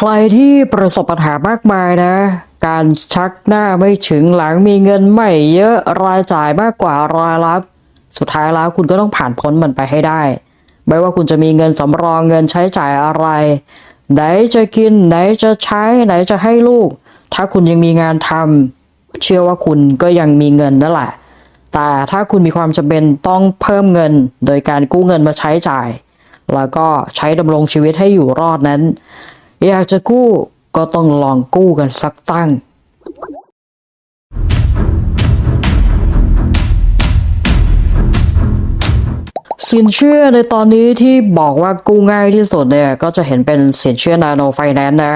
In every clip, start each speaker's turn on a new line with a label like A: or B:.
A: ใครที่ประสบปัญหามากมายนะ การชักหน้าไม่ถึงหลังมีเงินไม่เยอะรายจ่ายมากกว่ารายรับ สุดท้ายแล้วคุณก็ต้องผ่านพ้นมันไปให้ได้ ไม่ว่าคุณจะมีเงินสำรองเงินใช้จ่ายอะไร ไหนจะกิน ไหนจะใช้ ไหนจะให้ลูก ถ้าคุณยังมีงานทำเชื่อว่าคุณก็ยังมีเงินนั่นแหละ แต่ถ้าคุณมีความจำเป็นต้องเพิ่มเงิน โดยการกู้เงินมาใช้จ่าย แล้วก็ใช้ดำรงชีวิตให้อยู่รอดนั้น อยากจะกู้ก็ต้องลองกู้กันสักตั้ง สินเชื่อในตอนนี้ที่บอกว่ากู้ง่ายที่สุดเนี่ยก็จะเห็นเป็นสินเชื่อนาโนไฟแนนซ์นะ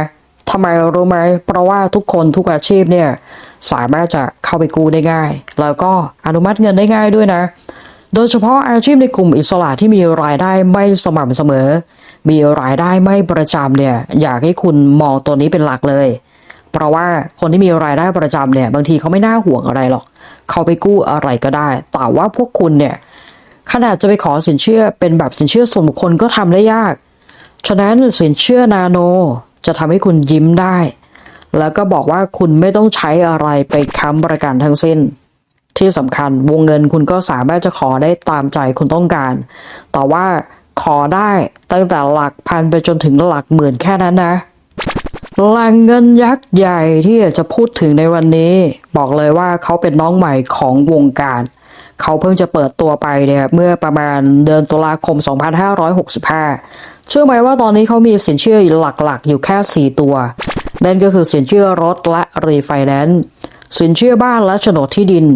A: ทำไมรู้ไหม เพราะว่าทุกคนทุกอาชีพเนี่ยสามารถจะเข้าไปกู้ได้ง่าย แล้วก็อนุมัติเงินได้ง่ายด้วยนะ โดยเฉพาะอาชีพในกลุ่มอิสระที่มีรายได้ไม่สม่ำเสมอ มีรายได้ไม่ประจำเนี่ยอยากให้คุณมองตัวนี้เป็นหลักเลย เพราะว่าคนที่มีรายได้ประจำเนี่ยบางทีเขาไม่น่าห่วงอะไรหรอก เขาไปกู้อะไรก็ได้ แต่ว่าพวกคุณเนี่ยขนาดจะไปขอสินเชื่อเป็นแบบสินเชื่อส่วนบุคคลก็ทำได้ยาก ฉะนั้นสินเชื่อนาโนจะทำให้คุณยิ้มได้ แล้วก็บอกว่าคุณไม่ต้องใช้อะไรไปค้ำประกันทั้งสิ้น ที่สำคัญวงเงินคุณก็สามารถจะขอได้ตามใจคุณต้องการ แต่ว่าขอได้ตั้งแต่หลักพันไปจนถึงหลักหมื่นแค่นั้นนะแหล่งเงินยักษ์ใหญ่ที่อยากจะพูดถึงในวันนี้ บอกเลยว่าเขาเป็นน้องใหม่ของวงการ เขาเพิ่งจะเปิดตัวไปเนี่ยเมื่อประมาณเดือนตุลาคม 2565 เชื่อไหมว่าตอนนี้เขามีสินเชื่อหลักๆ อยู่แค่ 4 ตัว นั่นก็คือสินเชื่อรถและรีไฟแนนซ์สินเชื่อบ้านและโฉนดที่ดิน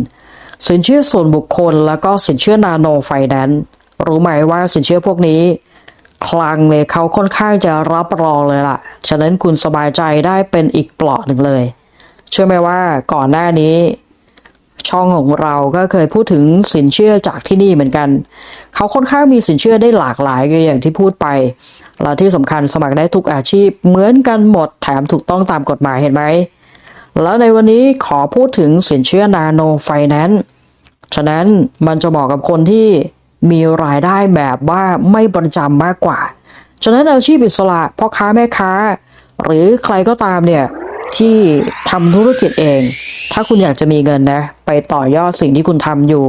A: สินเชื่อส่วนบุคคลแล้วก็สินเชื่อนาโนไฟแนนซ์รู้ไหมว่าสินเชื่อพวกนี้ คลังเนี่ยเขาค่อนข้างจะรับรองเลยล่ะ ฉะนั้นคุณสบายใจได้เป็นอีกเปลาะหนึ่งเลย เชื่อไหมว่าก่อนหน้านี้ ช่องของเราก็เคยพูดถึงสินเชื่อจากที่นี่เหมือนกัน เขาค่อนข้างมีสินเชื่อได้หลากหลายอย่างที่พูดไปและที่สำคัญสมัครได้ทุกอาชีพเหมือนกันหมดแถมถูกต้องตามกฎหมายเห็นไหมแล้วในวันนี้ขอพูดถึงสินเชื่อนาโนไฟแนนซ์ ฉะนั้นมันจะเหมาะกับคนที่มีรายได้แบบว่าไม่ประจำมากกว่า ฉะนั้นอาชีพอิสระพ่อค้าแม่ค้า หรือใครก็ตามเนี่ยที่ทำธุรกิจเอง ถ้าคุณอยากจะมีเงินนะ ไปต่อยอดสิ่งที่คุณทำอยู่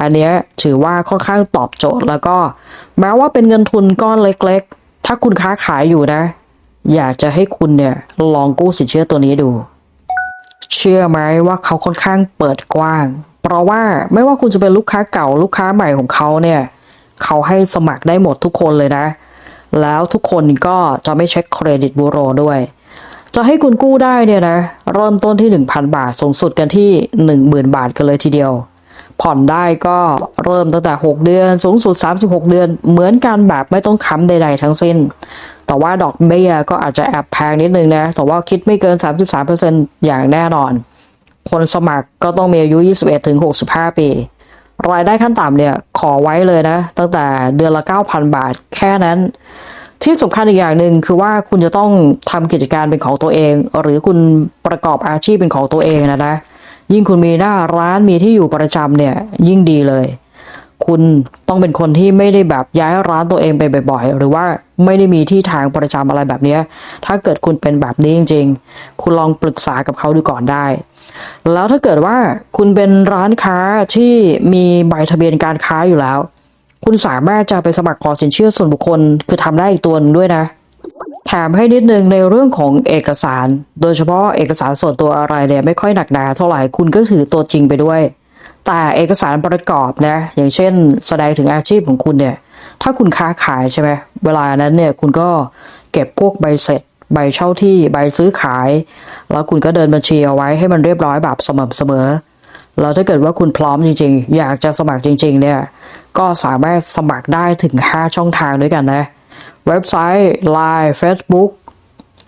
A: อันนี้ถือว่าค่อนข้างตอบโจทย์แล้วก็ แม้ว่าเป็นเงินทุนก้อนเล็ก ๆ ถ้าคุณค้าขายอยู่นะ อยากจะให้คุณเนี่ยลองกู้สินเชื่อตัวนี้ดู เชื่อไหมว่าเขาค่อนข้างเปิดกว้าง ราะว่าไม่ว่าคุณจะเป็นลูกค้าเก่าลูกค้าใหม่ของเขาเนี่ยเขาให้สมัครได้หมดทุกคนเลยนะ แล้วทุกคนก็จะไม่เช็คเครดิตบูโรด้วย จะให้คุณกู้ได้เนี่ยนะ เริ่มต้นที่ 1,000 บาทสูงสุดกันที่ 10,000 บาทกันเลยทีเดียว ผ่อนได้ก็เริ่มตั้งแต่ 6 เดือน สูงสุด 36 เดือน เหมือนกันแบบไม่ต้องค้ำใดๆทั้งสิ้น แต่ว่าดอกเบี้ยก็อาจจะแอบแพงนิดนึงนะ แต่ว่าคิดไม่เกิน 33%อย่างแน่นอน คนสมัครก็ต้องมีอายุ 21ถึง65 ปี รายได้ขั้นต่ำเนี่ยขอไว้เลยนะ ตั้งแต่เดือนละ 9,000 บาทแค่นั้น ที่สำคัญอีกอย่างหนึ่งคือว่าคุณจะต้องทำกิจการเป็นของตัวเอง หรือคุณประกอบอาชีพเป็นของตัวเองนะนะยิ่งคุณมีหน้าร้านมีที่อยู่ประจำเนี่ยยิ่งดีเลย คุณต้องเป็นคนที่ไม่ได้แบบย้ายร้านตัวเองไปบ่อยๆ หรือว่าไม่ได้มีที่ทางประจำอะไรแบบนี้ ถ้าเกิดคุณเป็นแบบนี้จริง ๆ คุณลองปรึกษากับเขาดูก่อนได้ แล้วถ้าเกิดว่าคุณเป็นร้านค้าที่มีใบทะเบียนการค้าอยู่แล้ว คุณสามารถจะไปสมัครขอสินเชื่อส่วนบุคคล คือทำได้อีกตัวหนึงด้วยนะแถมให้นิดนึงในเรื่องของเอกสาร โดยเฉพาะเอกสารส่วนตัวอะไรเนี่ยไม่ค่อยหนักหนาเท่าไหร่คุณก็ถือตัวจริงไปด้วย แต่เอกสารประกอบนะอย่างเช่น แสดงถึงอาชีพของคุณเนี่ยถ้าคุณค้าขายใช่ไหมเวลานั้นเนี่ยคุณก็เก็บพวกใบเสร็จ ใบเช่าที่ใบซื้อขาย แล้วคุณก็เดินบัญชีเอาไว้ให้มันเรียบร้อยแบบสม่ำเสมอแล้วถ้าเกิดว่าคุณพร้อมจริงๆ อยากจะสมัครจริง ๆ เนี่ย ก็สามารถสมัครได้ถึง 5 ช่องทางด้วยกันนะ เว็บไซต์ Line Facebook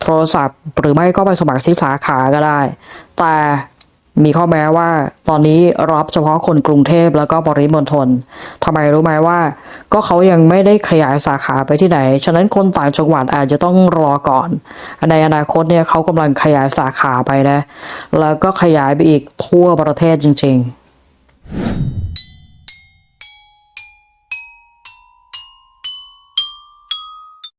A: โทรศัพท์ หรือไม่ก็ไปสมัครที่สาขาก็ได้ แต่ มีข้อแม้ว่าตอนนี้รับเฉพาะคนกรุงเทพแล้วก็ปริมณฑลทำไมรู้ไหมว่า ก็เขายังไม่ได้ขยายสาขาไปที่ไหน ฉะนั้นคนต่างจังหวัดอาจจะต้องรอก่อน ในอนาคตเนี่ยเขากำลังขยายสาขาไปนะ แล้วก็ขยายไปอีกทั่วประเทศจริง ๆ